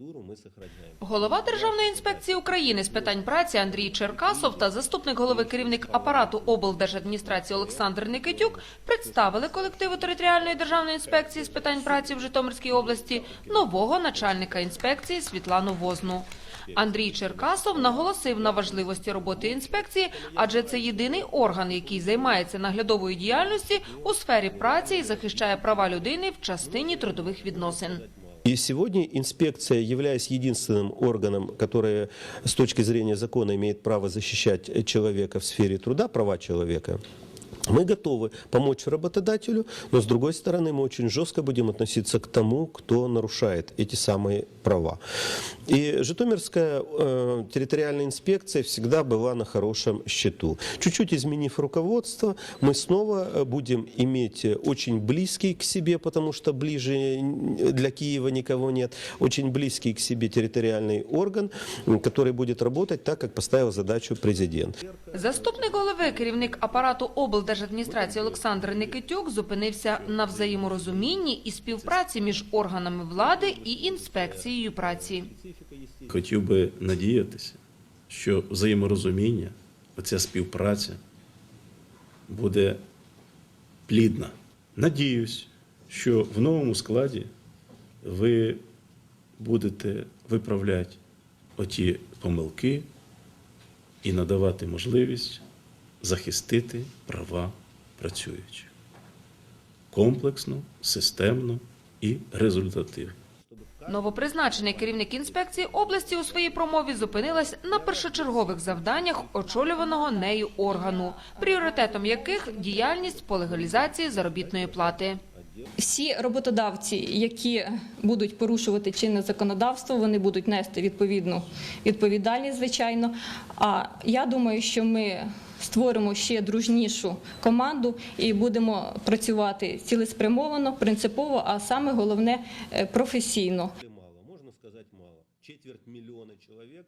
структуру мы сохраняем. Голова Державної інспекції України з питань праці Андрій Черкасов та заступник голови керівник апарату облдержадміністрації Олександр Никитюк представили колективу територіальної державної інспекції з питань праці в Житомирській області нового начальника інспекції Світлану Возну. Андрій Черкасов наголосив на важливості роботи інспекції, адже це єдиний орган, який займається наглядовою діяльністю у сфері праці і захищає права людини в частині трудових відносин. И сегодня инспекция, являясь единственным органом, который с точки зрения закона имеет право защищать человека в сфере труда, права человека, мы готовы помочь работодателю, но с другой стороны мы очень жестко будем относиться к тому, кто нарушает эти самые права. И Житомирская э, территориальная инспекция всегда была на хорошем счету. Чуть-чуть изменив руководство, мы снова э, будем иметь э, очень близкий к себе, потому что ближе для Киева никого нет, очень близкий к себе территориальный орган, который будет работать так, как поставил задачу президент. Заступник голови, керівник апарату облдержадміністрації Олександр Никитюк зупинився на взаєморозумінні і співпраці між органами влади і інспекцією праці. Хотів би надіятися, що взаєморозуміння, оця співпраця буде плідна. Надіюсь, що в новому складі ви будете виправляти оті помилки і надавати можливість захистити права працюючих комплексно, системно і результативно. Новопризначений керівник інспекції області у своїй промові зупинилась на першочергових завданнях очолюваного нею органу, пріоритетом яких діяльність по легалізації заробітної плати. Всі роботодавці, які будуть порушувати чинне законодавство, вони будуть нести відповідну відповідальність, звичайно. А я думаю, що ми створимо ще дружнішу команду і будемо працювати цілеспрямовано, принципово, а саме головне е, професійно. Мало, можна сказати, мало. Четверть миллиона человек